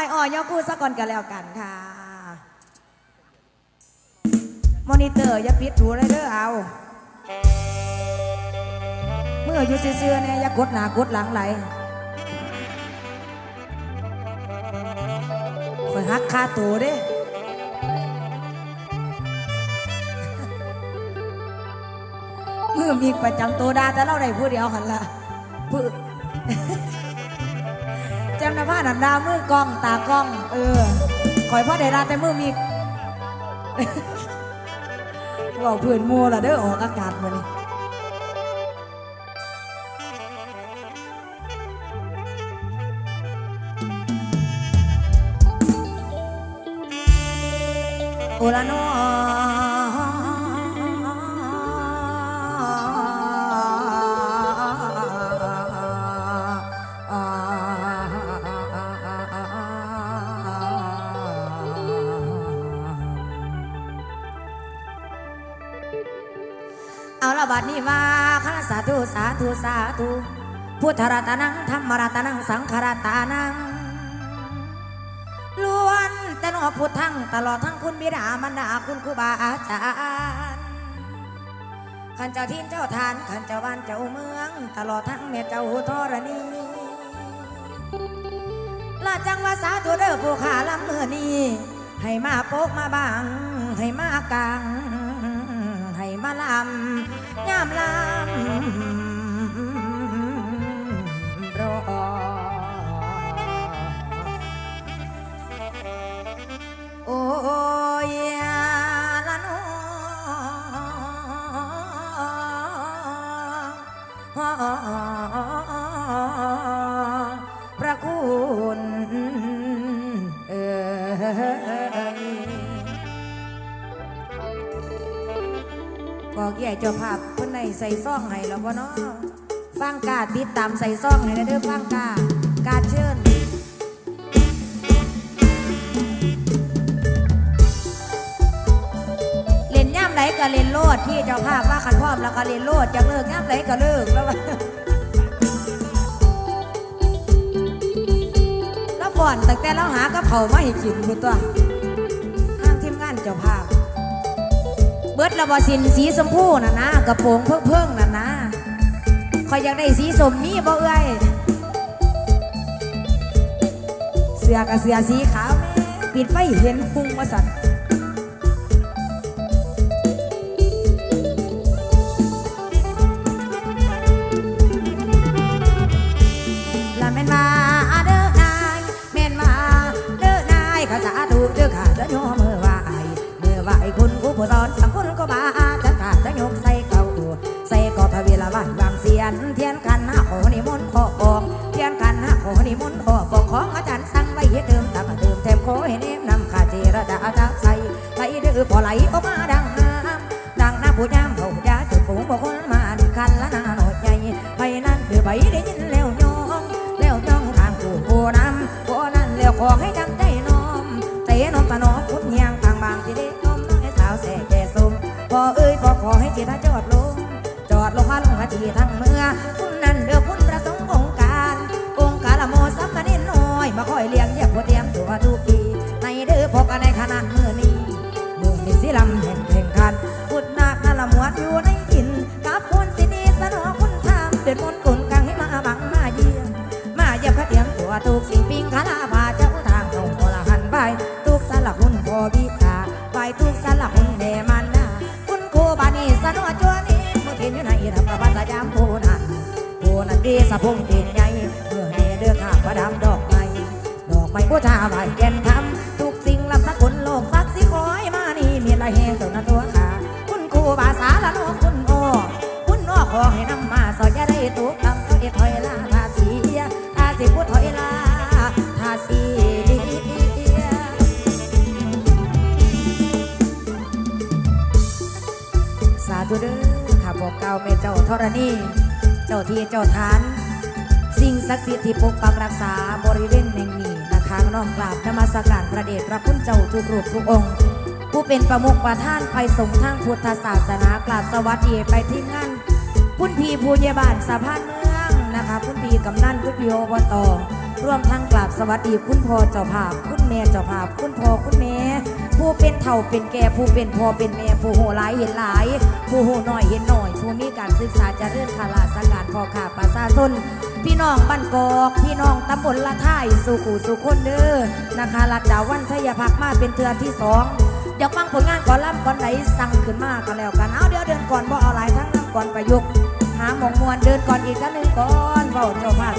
อยอ่อยยอคู่สักก่อนกันแล้วกันค่ะ มอนิเตอร์อย่าปิดหูเลยเด้อเอาเมื่ออยู่เซื่อๆเนี่ยอย่ากดหน้ากดหลังไหลคอยหักคาตัวเด้เมื่อมีประจำตัวดาแต่เราได้ผู้เดียวหันละผู้ จำนภาพนันดาวมือกล้องตากล้อง เออคอยพ่อได้ดาแต่มือมีบอกเพื่อนมัวละเด้อออกอากาศมานี่โอละโน บัดนี้ว่าคณะสาธุสาธุสาธุพุทธรัตนังธรรมรัตนังสังฆรัตานังล้วนแต่นอพุทธังตลอดทั้งคุณบิดามารดาคุณครูบาอาจารย์ขันเจ้าทินเจ้าทานขันเจ้าบ้านเจ้าเมือง ตลอดทั้งแม่เจ้าธรณีลาจังว่าสาธุเด้อผู้ขาลำเมื่อนี้ให้มาโปกมาบังให้มากลาง มาลำยามลำรอโอ้ยละนอพระคุณเอ่ย บอกใหญ่เจ้าภาพคนไหนใส่ซ่องให้แล้วบ่เนาะฟังกาติดตามใส่ซ่องให้นะเด้อฟังกาการเชิญเล่นย่ำไหนก็เล่นโลดที่เจ้าภาพว่าขันพร้อมแล้วก็เล่นโลดจะเลิกย่ำไหนก็เลิกแล้วว่แล้วก่อนตั้งแต่เราหากระเพรามาให้กินคุณตัว บิดระบอสินสีชมพูน่ะนะกระโปรงเพิ่งเพิ่งน่ะนะคอยอยากได้สีสมมีบ่เอ้ยเสือกับเสือสีขาวแม่ปิดไฟเห็นพุงมาสั่นละแม่นมาเด้อนายแม่นมาเด้อนายข้าสาธุเด้อข้าจะโยมเมือไหวมือไหวคุณครู ผู้สอนสังคนก็บาจะข้าจะยกใส่เก่าใส่ก็ทวีละไหววางเสียน เทียนกันหน้าขอนิมนต์ขอปองเทียนกันหน้าขอนิมนต์ขอบอกของอาจารย์สั่งไว้เติมตามเดิ พอขอให้จิตาจอดลง จอดลงมาลงมาทีทั้งเมื่อคุณนั่นเดือคุณประสงค์องค์การ องค์การละโมสัมมาเนน้อย มาคอยเลี้ยงเยียบหัวเตรียมตัวทุกทีในเด้อพอกันในขณะเมื่อนี้มือมีสิลำแห่งแข่งขันพุดนาคนั่นละมวนอยู่ในกินกับคนสินีสนอคุณทำเดือดมนกุนกังให้มาบังมาเยี่ยมมาเยี่ยมข้าเตรียมตัวทุกสิ่งปิงคาลา ดีสะพงตีนใหญ่เมื่อให้เดือข้าประดับดอกไม้ดอกไม้บูชาไหวแก่นทำทุกสิ่งลำสักคนโลกสักสิคอยมานี่มีลายแห่งตัวนั้นตัวขาคุณครูบาสาละโนคุณโอคุณน้อขอให้นำมาสอยย่าได้ตุกลำถอยถอยลาทาสีทาสิพูดถอยลาทาสีสาธุเด้อข้าบอกเก่าแม่เจ้าธรณี เจ้าที่เจ้าทาน สิ่งศักดิ์สิทธิ์ที่ปกปักรักษาบริเวณแห่งนี้นะคะน้อมกราบนมัสการพระเดชพระคุณเจ้าทุกรูปทุกองค์ ผู้เป็นประมุขประท่านไปส่งทางพุทธศาสนากราบสวัสดีไปที่งานคุณพี่ผู้ใหญ่บ้านสะพานเมืองนะคะคุณพี่กำนันคุณพี่อบตร่วมทั้งกราบสวัสดีคุณพ่อเจ้าภาพ คุณแม่เจ้าภาพ คุณพ่อคุณแม่ ผู้เป็นเฒ่าเป็นแก่ผู้เป็นพ่อเป็นแม่ผู้โหหลายเห็นหลาย ผู้โหน้อยเห็นน้อย ผู้มีการศึกษาเจะเรื่นขาลาสังการพ่อขาประชาชนพี่น้องบ้านกอกพี่น้องตำบลละท่ายสุขูสุคนเด้อนะคะลัดดาวันชัยพักมาเป็นเทือที่สองเดี๋ยวฟังผลงานก่อนล่ำก่อนไหนสั่งขึ้นมาก็แล้วกันเอาเดี๋ยวเดินก่อนบ่เอาหลายทั้งน้ำก่อนประยุกต์หาหมองมวนเดินก่อนอีกกันหนึ่งก่อนเบาเจ้าภาพ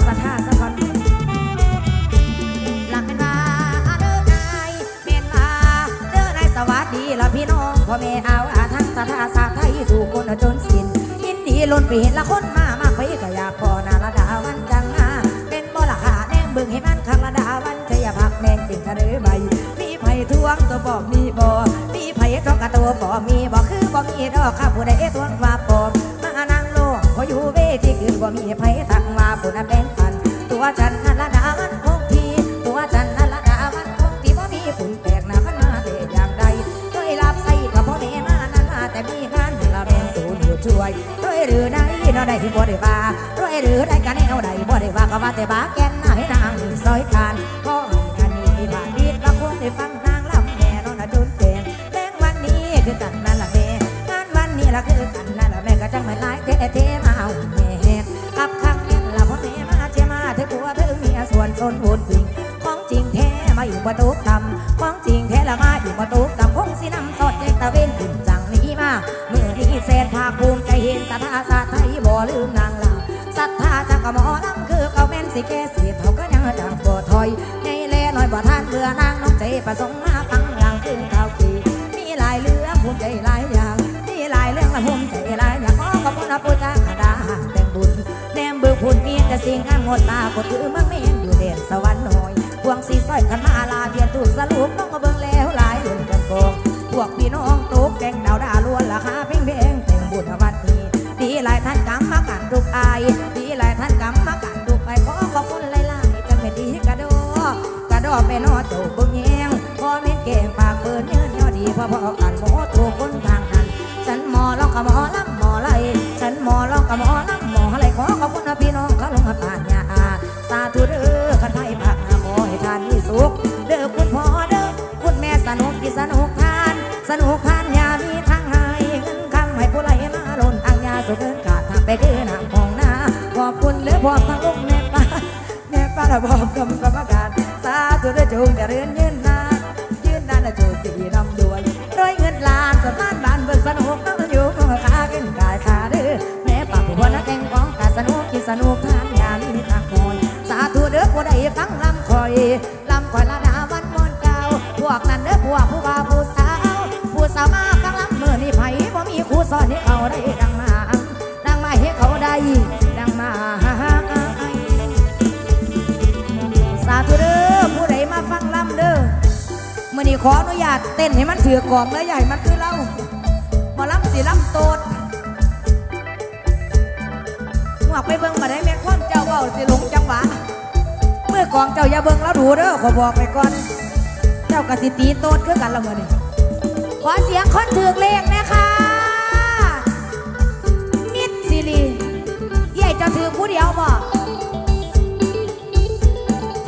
พ่อแม่เอาอาทั้งสัทธาสาไทยสู่คนจนสิ้นยินดีล้นไปเห็นละคนมามากไปก็อยากพอนาละดาวันจังหน้าเป็นบ่ละขาแนงเบิ่งให้มันคังละดาวันจะอย่าพักแมงจิงทะเลใบมีไผ่ทวงตัวบอกมีบ่มีไผ่ทองกะตัวบ่มีบ่คือบ่มีดอกข้าผู้ใดทวงว่าปอบมานั่งโลกพออยู่เวทีคือบ่มีไผ่ทักว่าผู้นั้นแบ่งปันตัวฉัน ที่บ่ได้ว่าด้วยหรือได้กันแนวใดบ่ได้ว่าก็ว่าแต่บ้าแก่นหน้าให้นางซอยทานพ่อกันนี้ที่บ้าดีละคงได้ฟังนางลำแม่นอนน่ะจนแก่แรงวันนี้คือกันนั่นละแม่งานวันนี้ละคือกันนั่นละแม่ก็จังไม่หลายเทเทมาเอาแม่กับข้างเย็นละพ่อแม่มาเจมาเธอผัวเธอเมียส่วนชนวุ่นวิ่งของจริงแท้มาอยู่ประตู นงดตากดถือมังเมนอยู่เด่นสวรรค์หน่อยพวงสีสร้อยขันมาลาเทียนถูกสรุปต้องมาเบิ่งแล้วหลายเรื่กันโกงพวกพี่น้องตกแต่งดาวดาล้วนราคาเพ่งเพ่งแต่งบุญวัดนี้ ดีหลายท่านกำมากันทุกอายดีหลายท่านกำมากันทุกไปขอขอบคุณหลายๆกันไม่ดีกระโดกระโดไปนอโตบุญแยงพอเม็ดเก่งปากเปิดเนื้อยอดีพอพอกันโมถูกคนทางนั้น ฉันหมอลองกับหมอลำหมอไหลฉันหมอลองกับหมอลำาระบอกรรมการสาธุด้อจงเจริญยืนนานยืนนานและจทย์ดีนำด้วยด้วยเงินล้านสมานบ้านเบิกสนุกต้องอยู่ก็ขาขึ้นกายขาเด้อแม่ปาผู้พนักแข่งของกาสนุกกินสนุกทานยามีทางคอยสาธุเด้อผู้ใดฟังลำคอยลำคอยละดาวันมนเก่าพวกนั้นเด้อพวกผู้บ่าวผู้สาวผู้สาวมาฟังลำเมื่อนี่ไผบ่มีครูสอนให้เขาได้ ขออนุญาตเต้นให้มันถือกล่องและใหญ่มันคือเราหมอลำสีลำโตดหมวกไปเบิ่งมาได้แม่ความเจ้าเบาสิหลงจังหวะเมื่อกองเจ้าอย่าเบิ่งแล้วดูเด้อขอบอกไปก่อน เจ้ากะสิตีโตดคือกันละเมื่อนี้ขอเสียงคนถือเลขนะคะมิดซิลีเย่จะถือผู้เดียวบ่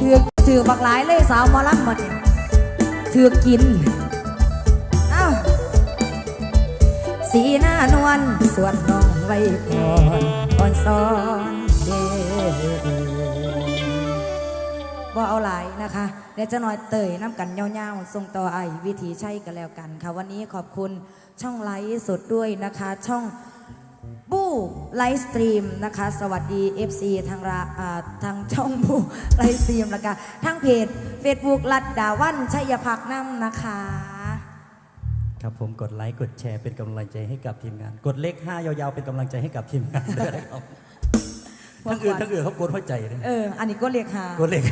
ถือถือบักหลายเลยสาวมอลักหมดเนี่ย ถือกินสีหน้านวลสวนน้องไว้ก่อนอ่อนซ้อนเด้อบ่เอาหลายนะคะเดี๋ยวจะน่อยเตยน้ำกันยาๆส่งต่อไอวิธีใช่กันแล้วกันค่ะ วันนี้ขอบคุณช่องไลฟ์สดด้วยนะคะ ช่อง บู้ไลฟ์สตรีมนะคะ สวัสดี FC ทางราอ่าทางช่องบู้ไลฟ์สตรีมแล้วก็ทางเพจ Facebook ลัดดาวันชัยพักน้ำนะคะ ครับผมกดไลค์กดแชร์เป็นกำลังใจให้กับทีมงาน กดเลข5ยาวๆเป็นกำลังใจให้กับทีมงานด้วยนะครับทั้งอื่นทั้งอื่นเขากดหัวใจเลยเอออันนี้ก็เรียกหากดเลข